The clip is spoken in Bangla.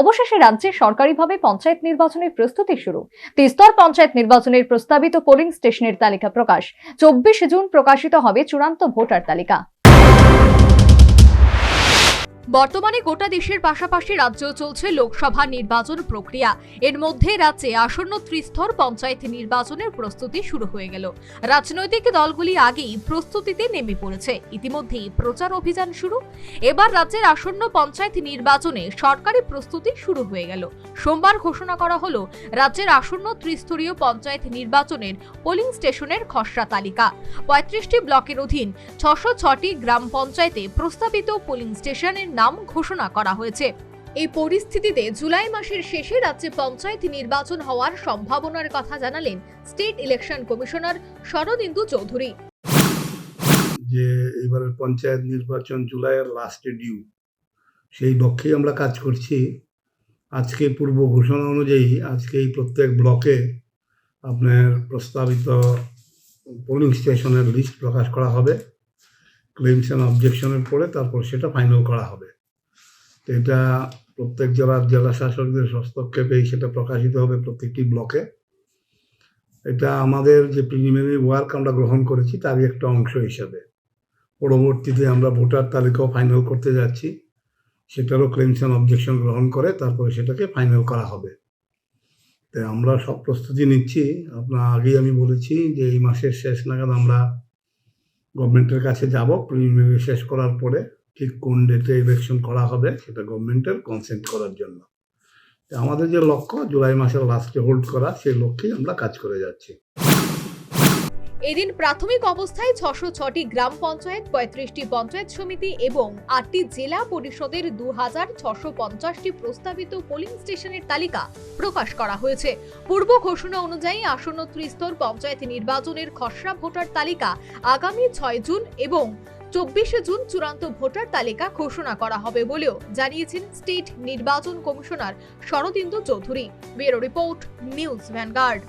অবশেষে রাজ্যে সরকারিভাবে পঞ্চায়েত নির্বাচনের প্রস্তুতি শুরু। তিস্তর পঞ্চায়েত নির্বাচনের প্রস্তাবিত পোলিং স্টেশনের তালিকা প্রকাশ। চব্বিশ জুন প্রকাশিত হবে চূড়ান্ত ভোটার তালিকা। বর্তমানে গোটা দেশের পাশাপাশি রাজ্যেও চলছে লোকসভা নির্বাচন প্রক্রিয়া। এর মধ্যে রাজ্যে আসন্ন ত্রিস্তর পঞ্চায়েত নির্বাচনের প্রস্তুতি শুরু হয়ে গেল। রাজনৈতিক দলগুলি আগেই প্রস্তুতিতে নেমে পড়েছে। ইতিমধ্যেই প্রচার অভিযান শুরু। এবার রাজ্যের আসন্ন পঞ্চায়েত নির্বাচনে সরকারি প্রস্তুতি শুরু হয়ে গেল। সোমবার ঘোষণা করা হল, রাজ্যের আসন্ন ত্রিস্তরীয় পঞ্চায়েত নির্বাচনের পোলিং স্টেশনের খসড়া তালিকা। পঁয়ত্রিশটি ব্লকের অধীন ছশো ছটি গ্রাম পঞ্চায়েতে প্রস্তাবিত পোলিং স্টেশনের নাম ঘোষণা করা হয়েছে। এই পরিস্থিতিতে জুলাই মাসের শেষে রাজ্যে পঞ্চায়েত নির্বাচন হওয়ার সম্ভাবনার কথা জানালেন state election commissioner Saradindu Chowdhury. যে এবারের পঞ্চায়েত নির্বাচন জুলাইয়ের লাস্টে ডিউ সেই লক্ষ্যেই আমরা কাজ করছি। আজকে পূর্ব ঘোষণা অনুযায়ী আজকে এই প্রত্যেক ব্লকে আপনার প্রস্তাবিত পোলিং স্টেশনের লিস্ট প্রকাশ করা হবে। ক্লেমস অ্যান্ড অবজেকশনের পরে তারপর সেটা ফাইনাল করা হবে। এটা প্রত্যেক জেলার জেলা শাসকদের হস্তক্ষেপেই সেটা প্রকাশিত হবে প্রত্যেকটি ব্লকে। এটা আমাদের যে প্রিলিমিনারি ওয়ার্ক আমরা গ্রহণ করেছি, তারই একটা অংশ হিসাবে। পরবর্তীতে আমরা ভোটার তালিকাও ফাইনাল করতে যাচ্ছি। সেটারও ক্লেমস অ্যান্ড অবজেকশন গ্রহণ করে তারপরে সেটাকে ফাইনাল করা হবে। তো আমরা সব প্রস্তুতি নিচ্ছি। আপনার আগেই আমি বলেছি যে এই মাসের শেষ নাগাদ আমরা গভর্নমেন্টের কাছে যাব প্রিলিমিনারি শেষ করার পরে। ঠিক কোন ডেটে ইলেকশন করা হবে সেটা গভর্নমেন্টের কনসেন্ট করার জন্য। আমাদের যে লক্ষ্য, জুলাই মাসের লাস্টে হোল্ড করা, সেই লক্ষ্যেই আমরা কাজ করে যাচ্ছি। এদিন প্রাথমিক অবস্থায় ছশো ছটি গ্রাম পঞ্চায়েত, পঁয়ত্রিশটি পঞ্চায়েত সমিতি এবং আটটি জেলা পরিষদের দু হাজার ছশো পঞ্চাশটি প্রস্তাবিত পোলিং স্টেশনের তালিকা প্রকাশ করা হয়েছে। পূর্ব ঘোষণা অনুযায়ী আসন্ন ত্রিস্তর পঞ্চায়েত নির্বাচনের খসড়া ভোটার তালিকা আগামী ছয় জুন এবং চব্বিশে জুন চূড়ান্ত ভোটার তালিকা ঘোষণা করা হবে বলেও জানিয়েছেন স্টেট নির্বাচন commissioner Saradindu Chowdhury. Bureau report, news Vanguard.